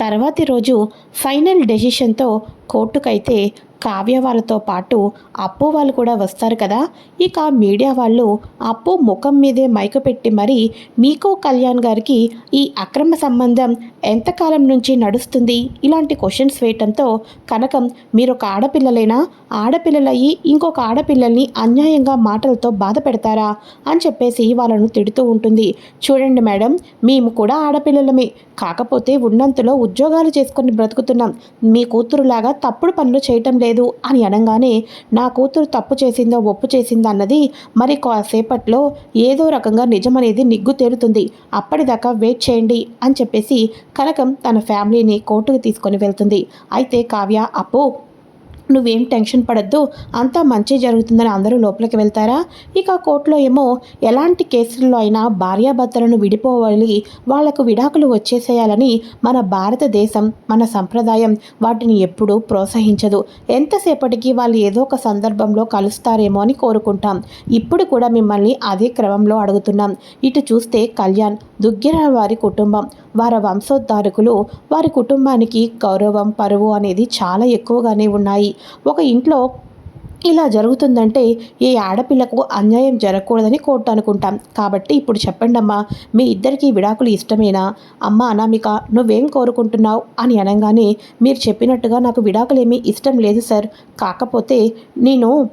తర్వాతి రోజు ఫైనల్ డెసిషన్తో కోర్టుకైతే కావ్య వాళ్ళతో పాటు అప్పు వాళ్ళు కూడా వస్తారు కదా. ఇక మీడియా వాళ్ళు అప్పు ముఖం మీదే మైకు పెట్టి మరి మీకో కళ్యాణ్ గారికి ఈ అక్రమ సంబంధం ఎంతకాలం నుంచి నడుస్తుంది? ఇలాంటి క్వశ్చన్స్ వేయటంతో కనకం మీరు ఒక ఆడపిల్లలైనా? ఆడపిల్లలయ్యి ఇంకొక ఆడపిల్లల్ని అన్యాయంగా మాటలతో బాధ పెడతారా? అని చెప్పేసి వాళ్ళను తిడుతూ ఉంటుంది. చూడండి మేడం మేము కూడా ఆడపిల్లలమే. కాకపోతే ఉన్నంతలో ఉద్యోగాలు చేసుకొని బ్రతుకుతున్నాం. మీ కూతురులాగా తప్పుడు పనులు చేయటం లేదు అని అనగానే నా కూతురు తప్పు చేసిందో ఒప్పు చేసిందో అన్నది మరి కాసేపట్లో ఏదో రకంగా నిజమనేది నిగ్గు తేలుతుంది. అప్పటిదాకా వెయిట్ చేయండి అని చెప్పేసి కనకం తన ఫ్యామిలీని కోర్టుకు తీసుకొని వెళ్తుంది. అయితే కావ్య అప్పు నువ్వేం టెన్షన్ పడద్దు అంతా మంచి జరుగుతుందని అందరూ లోపలికి వెళ్తారా? ఇక కోర్టులో ఏమో ఎలాంటి కేసుల్లో అయినా భార్యాభర్తలను విడిపోవాలి వాళ్ళకు విడాకులు వచ్చేసేయాలని మన భారతదేశం మన సంప్రదాయం వాటిని ఎప్పుడూ ప్రోత్సహించదు. ఎంతసేపటికి వాళ్ళు ఏదో ఒక సందర్భంలో కలుస్తారేమో అని కోరుకుంటాం. ఇప్పుడు కూడా మిమ్మల్ని అదే క్రమంలో అడుగుతున్నాం. ఇటు చూస్తే కళ్యాణ్ దుగ్గిర వారి కుటుంబం. వారి వంశోద్ధారకులు వారి కుటుంబానికి గౌరవం పరువు అనేది చాలా ఎక్కువగానే ఉన్నాయి. ఒక ఇంట్లో ఇలా జరుగుతుందంటే ఏ ఆడపిల్లకు అన్యాయం జరగకూడదని కోర్టు అనుకుంటాం. కాబట్టి ఇప్పుడు చెప్పండి అమ్మా మీ ఇద్దరికీ విడాకులు ఇష్టమేనా? అమ్మ అనామిక నువ్వేం కోరుకుంటున్నావు? అని అనగానే మీరు చెప్పినట్టుగా నాకు విడాకులు ఏమీ ఇష్టం లేదు సార్. కాకపోతే నేను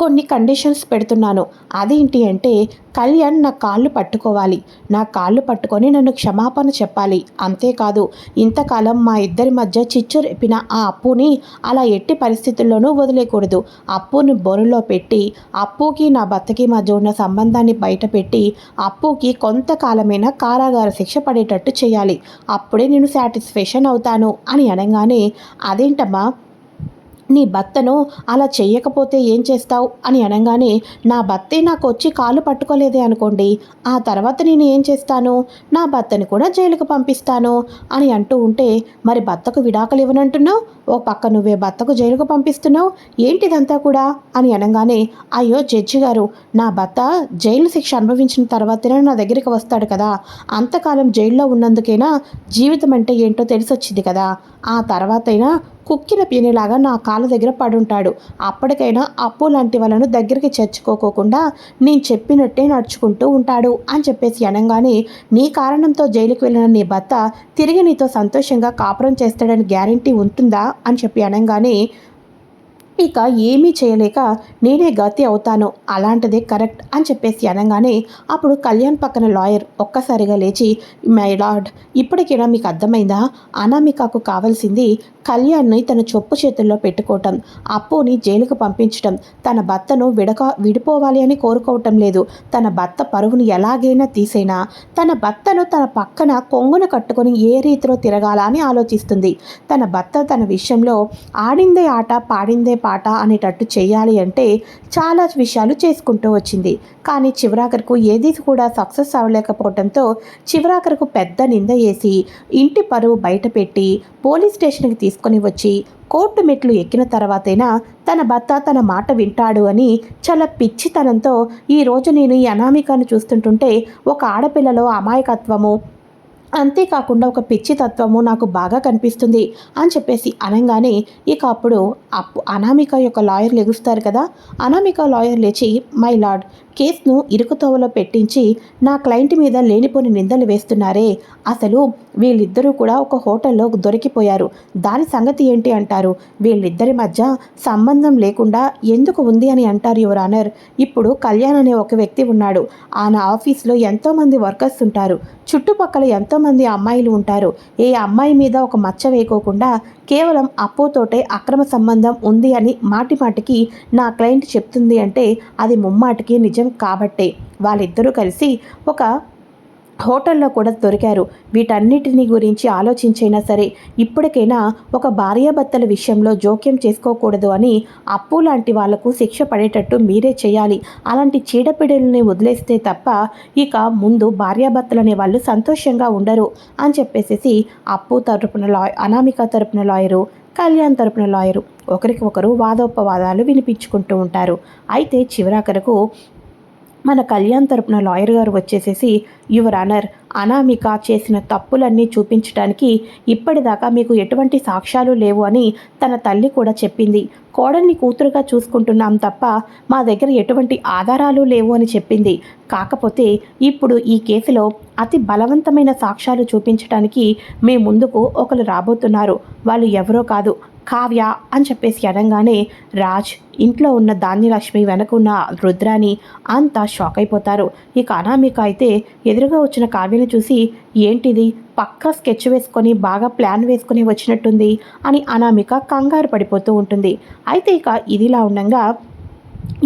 కొన్ని కండిషన్స్ పెడుతున్నాను. అదేంటి అంటే కళ్యాణ్ నా కాళ్ళు పట్టుకోవాలి. నా కాళ్ళు పట్టుకొని నన్ను క్షమాపణ చెప్పాలి. అంతేకాదు ఇంతకాలం మా ఇద్దరి మధ్య చిచ్చు రేపిన ఆ అప్పుని అలా ఎట్టి పరిస్థితుల్లోనూ వదిలేయకూడదు అప్పుని బొరులో పెట్టి అప్పుకి నా భర్తకి మధ్య ఉన్న సంబంధాన్ని బయటపెట్టి అప్పుకి కొంతకాలమైనా కారాగార శిక్ష పడేటట్టు చేయాలి. అప్పుడే నేను సాటిస్ఫాక్షన్ అవుతాను అని అనగానే అదేంటమ్మా నీ భర్తను అలా చెయ్యకపోతే ఏం చేస్తావు? అని అనగానే నా భర్తే నాకు వచ్చి కాలు పట్టుకోలేదే అనుకోండి. ఆ తర్వాత నేను ఏం చేస్తాను? నా భర్తని కూడా జైలుకు పంపిస్తాను. అని అంటూ ఉంటే మరి భర్తకు విడాకులు ఇవ్వనంటున్నావు ఓ పక్క నువ్వే భర్తకు జైలుకు పంపిస్తున్నావు? ఏంటిదంతా కూడా? అని అనగానే అయ్యో జడ్జి గారు నా భర్త జైలు శిక్ష అనుభవించిన తర్వాతనే నా దగ్గరికి వస్తాడు కదా. అంతకాలం జైల్లో ఉన్నందుకైనా? జీవితం అంటే ఏంటో తెలిసొచ్చింది కదా. ఆ తర్వాతైనా కుక్కిన పీనిలాగా నా కాళ్ళ దగ్గర పడుంటాడు. అప్పటికైనా అప్పు లాంటి వాళ్ళను దగ్గరికి చేర్చుకోకోకుండా నేను చెప్పినట్టే నడుచుకుంటూ ఉంటాడు అని చెప్పేసి అనగానే నీ కారణంతో జైలుకి వెళ్ళిన నీ భర్త తిరిగి నీతో సంతోషంగా కాపురం చేస్తాడని గ్యారంటీ ఉంటుందా అని చెప్పి అనగానే ఇక ఏమీ చేయలేక నేనే గతి అవుతాను. అలాంటిదే కరెక్ట్ అని చెప్పేసి అనగానే అప్పుడు కళ్యాణ్ పక్కన లాయర్ ఒక్కసారిగా లేచి మై లార్డ్ ఇప్పటికైనా మీకు అర్థమైందా? అనామికకు కావాల్సింది కళ్యాణ్ని తన చొప్పు చేతుల్లో పెట్టుకోవటం అప్పుని జైలుకు పంపించటం. తన భర్తను విడక విడిపోవాలి అని కోరుకోవటం లేదు. తన భర్త పరువును ఎలాగైనా తీసైనా? తన భర్తను తన పక్కన కొంగున కట్టుకొని ఏ రీతిలో తిరగాల అని ఆలోచిస్తుంది. తన భర్త తన విషయంలో ఆడిందే ఆట పాడిందే పాట అనేటట్టు చేయాలి అంటే చాలా విషయాలు చేసుకుంటూ వచ్చింది. కానీ చివరాఖరకు ఏది కూడా సక్సెస్ అవ్వలేకపోవడంతో చివరాఖరకు పెద్ద నింద వేసి ఇంటి పరువు బయటపెట్టి పోలీస్ స్టేషన్కి తీసుకొని వచ్చి కోర్టు మెట్లు ఎక్కిన తర్వాతైనా తన భర్త తన మాట వింటాడు అని చాలా పిచ్చితనంతో ఈరోజు నేను ఈ అనామికాను చూస్తుంటుంటే ఒక ఆడపిల్లలో అమాయకత్వము అంతేకాకుండా ఒక పిచ్చి తత్వము నాకు బాగా కనిపిస్తుంది అని చెప్పేసి అనగానే ఇక అప్పుడు అప్పు అనామిక యొక్క లాయర్ లెగుస్తారు కదా. అనామిక లాయర్ లేచి మై లార్డ్ కేసును ఇరుకుతోవలో పెట్టించి నా క్లయింట్ మీద లేనిపోని నిందలు వేస్తున్నారే. అసలు వీళ్ళిద్దరూ కూడా ఒక హోటల్లో దొరికిపోయారు. దాని సంగతి ఏంటి అంటారు? వీళ్ళిద్దరి మధ్య సంబంధం లేకుండా ఎందుకు ఉంది అని అంటారు యువర్ ఆనర్. ఇప్పుడు కళ్యాణ్ అనే ఒక వ్యక్తి ఉన్నాడు. ఆయన ఆఫీస్లో ఎంతోమంది వర్కర్స్ ఉంటారు. చుట్టుపక్కల ఎంతోమంది అమ్మాయిలు ఉంటారు. ఏ అమ్మాయి మీద ఒక మచ్చ వేయకోకుండా కేవలం అప్పుతోటే అక్రమ సంబంధం ఉంది అని మాటిమాటికి నా క్లయింట్ చెప్తుంది అంటే అది ముమ్మాటికి నిజం కాబట్టే వాళ్ళిద్దరూ కలిసి ఒక హోటల్లో కూడా దొరికారు. వీటన్నిటిని గురించి ఆలోచించైనా సరే ఇప్పటికైనా ఒక భార్యాభర్తల విషయంలో జోక్యం చేసుకోకూడదు అని అప్పు లాంటి వాళ్ళకు శిక్ష పడేటట్టు మీరే చేయాలి. అలాంటి చీడపిడల్ని వదిలేస్తే తప్ప ఇక ముందు భార్యాభర్తలు వాళ్ళు సంతోషంగా ఉండరు అని చెప్పేసి అప్పు తరపున లాయ్ అనామిక తరపున లాయరు కళ్యాణ్ తరపున లాయరు ఒకరికి ఒకరు వాదోపవాదాలు వినిపించుకుంటూ ఉంటారు. అయితే చివరాఖరకు మన కళ్యాణ్ తరపున లాయర్ గారు వచ్చేసేసి యువర్ ఆనర్ అనామిక చేసిన తప్పులన్నీ చూపించడానికి ఇప్పటిదాకా మీకు ఎటువంటి సాక్ష్యాలు లేవు అని తన తల్లి కూడా చెప్పింది. కోడల్ని కూతురుగా చూసుకుంటున్నాం తప్ప మా దగ్గర ఎటువంటి ఆధారాలు లేవు అని చెప్పింది. కాకపోతే ఇప్పుడు ఈ కేసులో అతి బలవంతమైన సాక్ష్యాలు చూపించడానికి మీ ముందుకు ఒకరు రాబోతున్నారు. వాళ్ళు ఎవరో కాదు కావ్య అని చెప్పేసి అనగానే రాజ్ ఇంట్లో ఉన్న ధాన్యలక్ష్మి వెనకున్న రుద్రాని అంతా షాక్ అయిపోతారు. ఇక అనామిక అయితే ఎదురుగా వచ్చిన కావ్యని చూసి ఏంటిది? పక్కా స్కెచ్ వేసుకొని బాగా ప్లాన్ వేసుకొని వచ్చినట్టుంది అని అనామిక కంగారు పడిపోతూ ఉంటుంది. అయితే ఇక ఇదిలా ఉండగా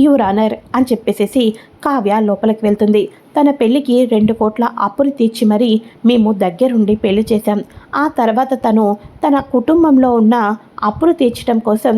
యువర్ ఆనర్ అని చెప్పేసేసి కావ్య లోపలికి వెళ్తుంది. తన పెళ్ళికి రెండు కోట్ల అప్పులు తీర్చి మరీ మేము దగ్గరుండి పెళ్ళి చేశాం. ఆ తర్వాత తను తన కుటుంబంలో ఉన్న అప్పులు తీర్చడం కోసం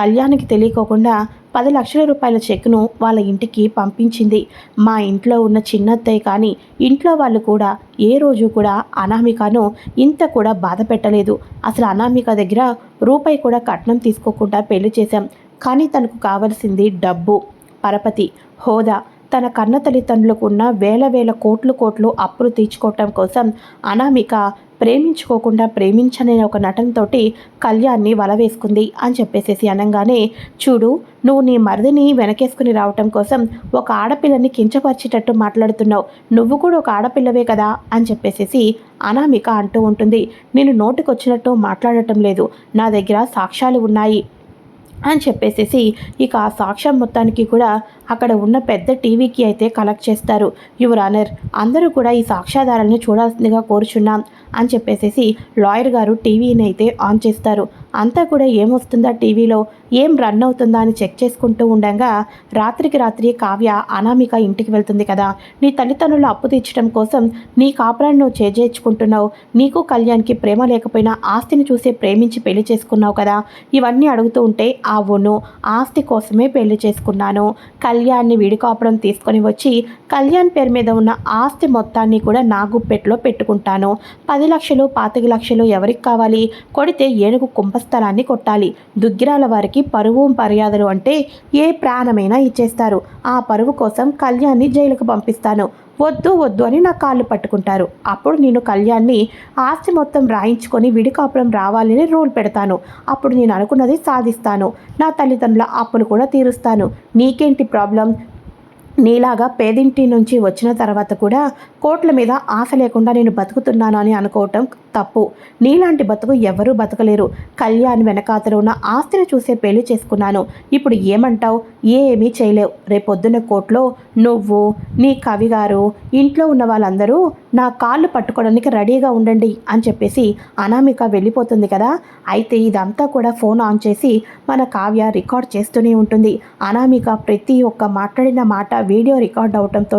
కళ్యాణ్కి తెలియకోకుండా పది లక్షల రూపాయల చెక్ను వాళ్ళ ఇంటికి పంపించింది. మా ఇంట్లో ఉన్న చిన్నత్తయ్య కానీ ఇంట్లో వాళ్ళు కూడా ఏ రోజు కూడా అనామికను ఇంత కూడా బాధ పెట్టలేదు. అసలు అనామిక దగ్గర రూపాయి కూడా కట్నం తీసుకోకుండా పెళ్ళి చేశాం. కానీ తనకు కావలసింది డబ్బు. పరపతి హోదా తన కన్న తల్లిదండ్రులకు ఉన్న వేల వేల కోట్లు కోట్లు అప్పులు తీర్చుకోవటం కోసం అనామిక ప్రేమించుకోకుండా ప్రేమించనే ఒక నటనతోటి కళ్యాణ్ని వల వేసుకుంది అని చెప్పేసేసి అనగానే చూడు నువ్వు నీ మరిదిని వెనకేసుకుని రావటం కోసం ఒక ఆడపిల్లని కించపరిచేటట్టు మాట్లాడుతున్నావు. నువ్వు కూడా ఒక ఆడపిల్లవే కదా? అని చెప్పేసేసి అనామిక అంటూ ఉంటుంది. నేను నోటికొచ్చినట్టు మాట్లాడటం లేదు. నా దగ్గర సాక్ష్యాలు ఉన్నాయి. అని చెప్పేసేసి ఇక ఆ సాక్ష్యం మొత్తానికి కూడా అక్కడ ఉన్న పెద్ద టీవీకి అయితే కలెక్ట్ చేస్తారు. యువర్ ఆనర్ అందరూ కూడా ఈ సాక్ష్యాధారాలను చూడాల్సిందిగా కోరుచున్నాం అని చెప్పేసేసి లాయర్ గారు టీవీని అయితే ఆన్ చేస్తారు. అంతా కూడా ఏమొస్తుందా టీవీలో? ఏం రన్ అవుతుందా అని చెక్ చేసుకుంటూ ఉండగా రాత్రికి రాత్రి కావ్య అనామిక ఇంటికి వెళ్తుంది కదా. నీ తల్లిదండ్రులు అప్పు తీర్చడం కోసం నీ కాపురాన్ని నువ్వు చేజేర్చుకుంటున్నావు. నీకు కళ్యాణ్కి ప్రేమ లేకపోయినా ఆస్తిని చూసే ప్రేమించి పెళ్ళి చేసుకున్నావు కదా. ఇవన్నీ అడుగుతూ ఉంటే అవును ఆస్తి కోసమే పెళ్ళి చేసుకున్నాను. కళ్యాణ్ని విడికాపురం తీసుకొని వచ్చి కళ్యాణ్ పేరు మీద ఉన్న ఆస్తి మొత్తాన్ని కూడా నా గుప్పెట్లో పెట్టుకుంటాను. పది లక్షలు పాతిక లక్షలు ఎవరికి కావాలి? కొడితే ఏనుగు స్థలాన్ని కొట్టాలి. దుగ్గిరాల వారికి పరువు మర్యాదలు అంటే ఏ ప్రాణమైనా ఇచ్చేస్తారు. ఆ పరువు కోసం కళ్యాణ్ని జైలుకు పంపిస్తాను. వద్దు వద్దు అని నా కాళ్ళు పట్టుకుంటారు. అప్పుడు నేను కళ్యాణ్ని ఆస్తి మొత్తం రాయించుకొని విడికాపురం రావాలని రూల్ పెడతాను. అప్పుడు నేను అనుకున్నది సాధిస్తాను. నా తల్లిదండ్రుల అప్పులు కూడా తీరుస్తాను. నీకేంటి ప్రాబ్లం? నీలాగా పేదింటి నుంచి వచ్చిన తర్వాత కూడా కోట్ల మీద ఆశ లేకుండా నేను బతుకుతున్నాను అని అనుకోవటం తప్పు. నీలాంటి బతుకు ఎవరూ బతకలేరు. కళ్యాణ్ వెనకాతలో ఉన్న ఆస్తిని చూసే పెళ్ళి చేసుకున్నాను. ఇప్పుడు ఏమంటావు? ఏమీ చేయలేవు. రేపొద్దున కోర్టులో నువ్వు నీ కవి గారు ఇంట్లో ఉన్న వాళ్ళందరూ నా కాళ్ళు పట్టుకోవడానికి రెడీగా ఉండండి అని చెప్పేసి అనామిక వెళ్ళిపోతుంది కదా. అయితే ఇదంతా కూడా ఫోన్ ఆన్ చేసి మన కావ్య రికార్డ్ చేస్తూనే ఉంటుంది. అనామిక ప్రతి ఒక్క మాట్లాడిన మాట వీడియో రికార్డ్ అవటంతో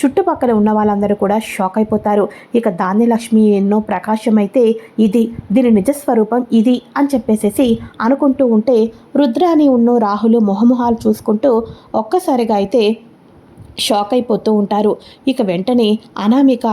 చుట్టుపక్కల ఉన్న వాళ్ళందరూ కూడా షాక్ అయిపోతారు. ఇక ధాన్యలక్ష్మి ఎన్నో ప్రకాశమైతే ఇది దీని నిజస్వరూపం ఇది అని చెప్పేసేసి అనుకుంటూ ఉంటే రుద్రాని ఉన్నో రాహులు మొహమొహాలు చూసుకుంటూ ఒక్కసారిగా అయితే షాక్ అయిపోతూ ఉంటారు. ఇక వెంటనే అనామిక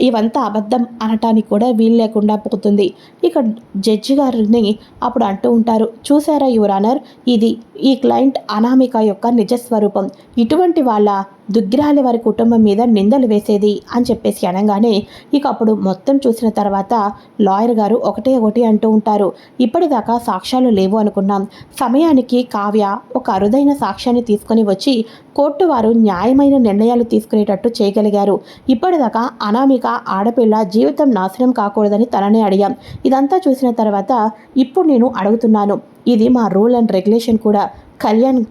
ఇవంతా అబద్ధం అనటానికి కూడా వీలు లేకుండా పోతుంది. ఇక జడ్జి గారిని అప్పుడు అంటూ ఉంటారు చూసారా యువరానర్? ఇది ఈ క్లయింట్ అనామిక యొక్క నిజస్వరూపం. ఇటువంటి వాళ్ళ దుగ్గిరాలి వారి కుటుంబం మీద నిందలు వేసేది అని చెప్పేసి అనగానే ఇక అప్పుడు మొత్తం చూసిన తర్వాత లాయర్ గారు ఒకటే ఒకటి అంటూ ఉంటారు. ఇప్పటిదాకా సాక్ష్యాలు లేవు అనుకున్నాం. సమయానికి కావ్య ఒక అరుదైన సాక్ష్యాన్ని తీసుకొని వచ్చి కోర్టు వారు న్యాయమైన నిర్ణయాలు తీసుకునేటట్టు చేయగలిగారు. ఇప్పటిదాకా అనామిక ఆడపిల్ల జీవితం నాశనం కాకూడదని తననే అడిగాం. ఇదంతా చూసిన తర్వాత ఇప్పుడు నేను అడుగుతున్నాను. ఇది మా రూల్ అండ్ రెగ్యులేషన్ కూడా. కళ్యాణ్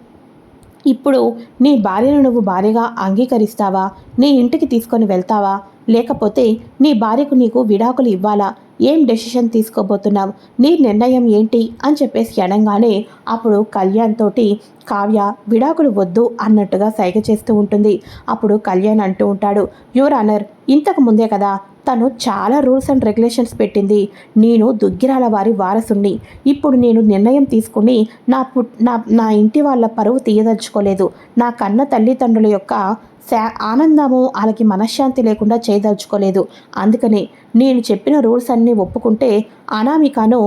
ఇప్పుడు నీ భార్యను నువ్వు భార్యగా అంగీకరిస్తావా? నీ ఇంటికి తీసుకొని వెళ్తావా? లేకపోతే నీ భార్యకు నీకు విడాకులు ఇవ్వాలా? ఏం డెసిషన్ తీసుకోబోతున్నావు? నీ నిర్ణయం ఏంటి? అని చెప్పేసి అనగానే అప్పుడు కళ్యాణ్ తోటి కావ్య విడాకులు వద్దు అన్నట్టుగా సైగ చేస్తూ ఉంటుంది. అప్పుడు కళ్యాణ్ అంటూ ఉంటాడు యువర్ ఆనర్ ఇంతకు ముందే కదా తను చాలా రూల్స్ అండ్ రెగ్యులేషన్స్ పెట్టింది. నేను దుగ్గిరాల వారి వారసుణ్ణి. ఇప్పుడు నేను నిర్ణయం తీసుకుని నా పుట్ నా నా ఇంటి వాళ్ళ పరువు తీయదలుచుకోలేదు. నా కన్న తల్లిదండ్రుల యొక్క శా ఆనందము వాళ్ళకి మనశ్శాంతి లేకుండా చేయదలుచుకోలేదు. అందుకని నేను చెప్పిన రూల్స్ అన్నీ ఒప్పుకుంటే అనామికను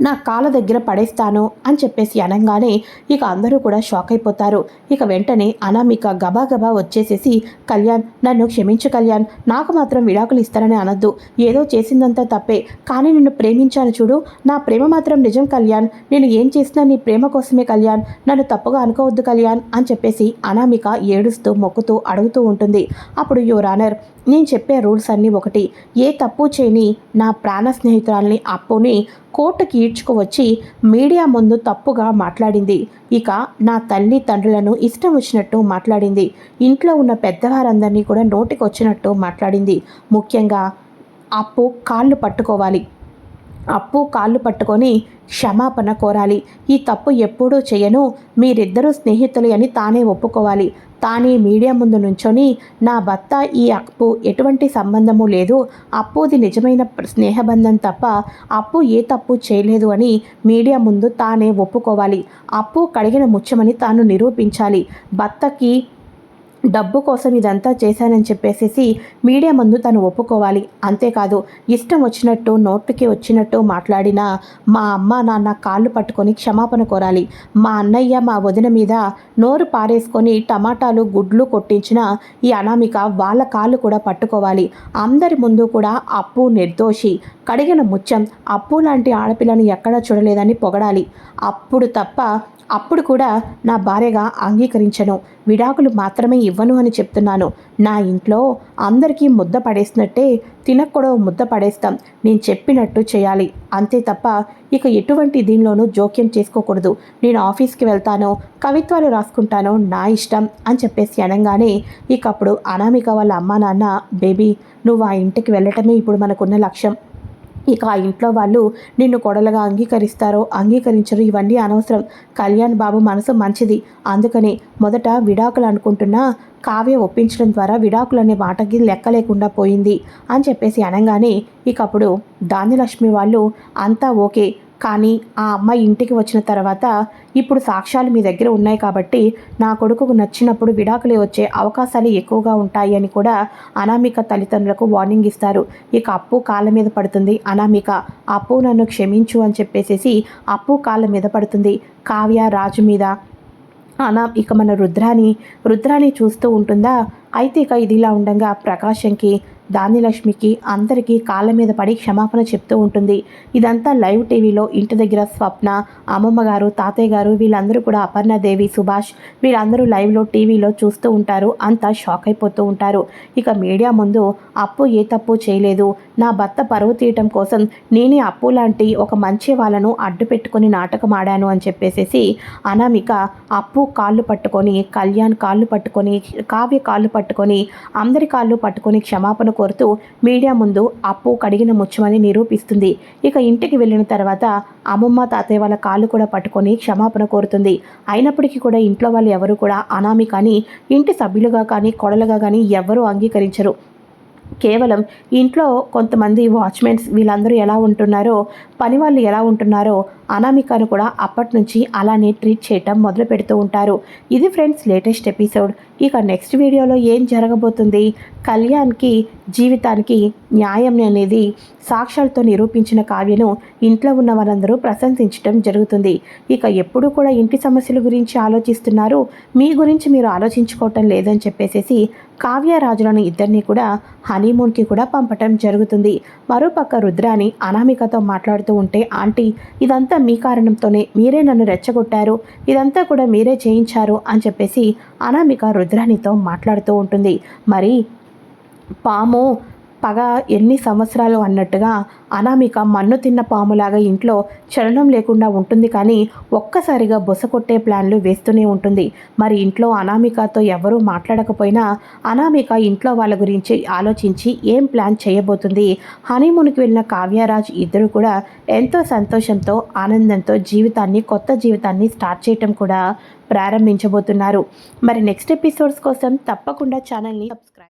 నా కాళ్ళ దగ్గర పడేస్తాను అని చెప్పేసి అనగానే ఇక అందరూ కూడా షాక్ అయిపోతారు. ఇక వెంటనే అనామిక గబా గబా వచ్చేసేసి కళ్యాణ్ నన్ను క్షమించు కళ్యాణ్ నాకు మాత్రం విడాకులు ఇస్తారని అనొద్దు. ఏదో చేసిందంతా తప్పే. కానీ నిన్ను ప్రేమించాను చూడు. నా ప్రేమ మాత్రం నిజం కళ్యాణ్. నేను ఏం చేసినా నీ ప్రేమ కోసమే కళ్యాణ్. నన్ను తప్పుగా అనుకోవద్దు కళ్యాణ్ అని చెప్పేసి అనామిక ఏడుస్తూ మొక్కుతూ అడుగుతూ ఉంటుంది. అప్పుడు యువరానర్ నేను చెప్పే రూల్స్ అన్నీ ఒకటి. ఏ తప్పు చేయని నా ప్రాణ స్నేహితురాల్ని అప్పుని కోర్టుకి ఈడ్చుకువచ్చి మీడియా ముందు తప్పుగా మాట్లాడింది. ఇక నా తల్లి తండ్రులను ఇష్టం వచ్చినట్టు మాట్లాడింది. ఇంట్లో ఉన్న పెద్దవారందరినీ కూడా నోటికి వచ్చినట్టు మాట్లాడింది. ముఖ్యంగా అప్పు కాళ్ళు పట్టుకోవాలి. అప్పు కాళ్ళు పట్టుకొని క్షమాపణ కోరాలి. ఈ తప్పు ఎప్పుడూ చేయను. మీరిద్దరూ స్నేహితులు అని తానే ఒప్పుకోవాలి. తానే మీడియా ముందు నుంచొని నా భర్త ఈ అప్పు ఎటువంటి సంబంధము లేదు. అప్పుది నిజమైన స్నేహబంధం తప్ప అప్పు ఏ తప్పు చేయలేదు అని మీడియా ముందు తానే ఒప్పుకోవాలి. అప్పు కడిగిన ముచ్చమని తాను నిరూపించాలి. భర్తకి డబ్బు కోసం ఇదంతా చేశానని చెప్పేసేసి మీడియా ముందు తను ఒప్పుకోవాలి. అంతేకాదు ఇష్టం వచ్చినట్టు నోట్కి వచ్చినట్టు మాట్లాడిన మా అమ్మ నాన్న కాళ్ళు పట్టుకొని క్షమాపణ కోరాలి. మా అన్నయ్య మా వదిన మీద నోరు పారేసుకొని టమాటాలు గుడ్లు కొట్టించిన ఈ అనామిక వాళ్ళ కాళ్ళు కూడా పట్టుకోవాలి. అందరి ముందు కూడా అప్పు నిర్దోషి కడిగిన ముచ్చం అప్పు లాంటి ఆడపిల్లను ఎక్కడా చూడలేదని పొగడాలి. అప్పుడు తప్ప అప్పుడు కూడా నా భార్యగా అంగీకరించను. విడాకులు మాత్రమే ఇవ్వను అని చెప్తున్నాను. నా ఇంట్లో అందరికీ ముద్ద పడేసినట్టే తినక్కూడో ముద్ద పడేస్తాం. నేను చెప్పినట్టు చేయాలి. అంతే తప్ప ఇక ఎటువంటి దీనిలోనూ జోక్యం చేసుకోకూడదు. నేను ఆఫీస్కి వెళ్తాను కవిత్వాలు రాసుకుంటాను నా ఇష్టం అని చెప్పేసి అనగానే ఇకప్పుడు అనామిక వాళ్ళ అమ్మా నాన్న బేబీ నువ్వు ఆ ఇంటికి వెళ్ళటమే ఇప్పుడు మనకున్న లక్ష్యం. ఇక ఆ ఇంట్లో వాళ్ళు నిన్ను కొడలుగా అంగీకరిస్తారో అంగీకరించరు ఇవన్నీ అనవసరం. కళ్యాణ్ బాబు మనసు మంచిది. అందుకని మొదట విడాకులు అనుకుంటున్నా కావ్య ఒప్పించడం ద్వారా విడాకులు అనే మాటకి లెక్క లేకుండా పోయింది అని చెప్పేసి అనగానే ఇకప్పుడు ధాన్యలక్ష్మి వాళ్ళు అంతా ఓకే. కానీ ఆ అమ్మాయి ఇంటికి వచ్చిన తర్వాత ఇప్పుడు సాక్ష్యాలు మీ దగ్గర ఉన్నాయి కాబట్టి నా కొడుకుకు నచ్చినప్పుడు విడాకులే వచ్చే అవకాశాలు ఎక్కువగా ఉంటాయి అని కూడా అనామిక తల్లిదండ్రులకు వార్నింగ్ ఇస్తారు. ఇక అప్పు కాళ్ళ మీద పడుతుంది. అనామిక అప్పు నన్ను క్షమించు అని చెప్పేసేసి అప్పు కాళ్ళ మీద పడుతుంది. కావ్య రాజు మీద. అనా ఇక మన రుద్రాని రుద్రాని చూస్తూ ఉంటుందా? అయితే ఇక ఇది ఇలా ఉండగా ప్రకాశంకి దానిలక్ష్మికి అందరికీ కాళ్ళ మీద పడి క్షమాపణ చెప్తూ ఉంటుంది. ఇదంతా లైవ్ టీవీలో ఇంటి దగ్గర స్వప్న అమ్మమ్మ గారు తాతయ్య గారు వీళ్ళందరూ కూడా అపర్ణదేవి సుభాష్ వీళ్ళందరూ లైవ్లో టీవీలో చూస్తూ ఉంటారు. అంతా షాక్ అయిపోతూ ఉంటారు. ఇక మీడియా ముందు అప్పు ఏ తప్పు చేయలేదు. నా భర్త పరువు తీయటం కోసం నేనే అప్పు లాంటి ఒక మంచి వాళ్ళను అడ్డు పెట్టుకొని నాటకం ఆడాను అని చెప్పేసేసి అనామిక అప్పు కాళ్ళు పట్టుకొని కళ్యాణ్ కాళ్ళు పట్టుకొని కావ్య కాళ్ళు పట్టుకొని అందరి కాళ్ళు పట్టుకొని క్షమాపణ కోరుతూ మీడియా ముందు అప్పు కడిగిన ముచ్చమని నిరూపిస్తుంది. ఇక ఇంటికి వెళ్ళిన తర్వాత అమ్మమ్మ తాతయ్య వాళ్ళ కాళ్ళు కూడా పట్టుకొని క్షమాపణ కోరుతుంది. అయినప్పటికీ కూడా ఇంట్లో వాళ్ళు ఎవరు కూడా అనామి కానీ ఇంటి సభ్యులుగా కానీ కొడలుగా కానీ ఎవరూ అంగీకరించరు. కేవలం ఇంట్లో కొంతమంది వాచ్మెన్స్ వీళ్ళందరూ ఎలా ఉంటున్నారో పని వాళ్ళు ఎలా ఉంటున్నారో అనామికను కూడా అప్పటి నుంచి అలానే ట్రీట్ చేయటం మొదలు పెడుతూ ఉంటారు. ఇది ఫ్రెండ్స్ లేటెస్ట్ ఎపిసోడ్ ఇక నెక్స్ట్ వీడియోలో ఏం జరగబోతుంది? కళ్యాణ్కి జీవితానికి న్యాయం అనేది సాక్ష్యాలతో నిరూపించిన కావ్యను ఇంట్లో ఉన్న వారందరూ ప్రశంసించడం జరుగుతుంది. ఇక ఎప్పుడు కూడా ఇంటి సమస్యల గురించి ఆలోచిస్తున్నారు. మీ గురించి మీరు ఆలోచించుకోవటం లేదని చెప్పేసేసి కావ్య రాజులను ఇద్దరిని కూడా హనీమూన్కి కూడా పంపటం జరుగుతుంది. మరోపక్క రుద్రాని అనామికతో మాట్లాడుతూ ఉంటే ఆంటీ ఇదంతా మీ కారణంతోనే మీరే నన్ను రెచ్చగొట్టారు. ఇదంతా కూడా మీరే చేయించారు అని చెప్పేసి అనామిక రుద్రానితో మాట్లాడుతూ ఉంటుంది. మరి పాము పగ ఎన్ని సంవత్సరాలు అన్నట్టుగా అనామిక మన్ను తిన్న పాములాగా ఇంట్లో చలనం లేకుండా ఉంటుంది కానీ ఒక్కసారిగా బొస కొట్టే ప్లాన్లు వేస్తూనే ఉంటుంది. మరి ఇంట్లో అనామికతో ఎవరూ మాట్లాడకపోయినా అనామిక ఇంట్లో వాళ్ళ గురించి ఆలోచించి ఏం ప్లాన్ చేయబోతుంది? హనీమూన్కి వెళ్ళిన కావ్యరాజ్ ఇద్దరు కూడా ఎంతో సంతోషంతో ఆనందంతో జీవితాన్ని కొత్త జీవితాన్ని స్టార్ట్ చేయటం కూడా ప్రారంభించబోతున్నారు. మరి నెక్స్ట్ ఎపిసోడ్స్ కోసం తప్పకుండా ఛానల్ని సబ్స్క్రైబ్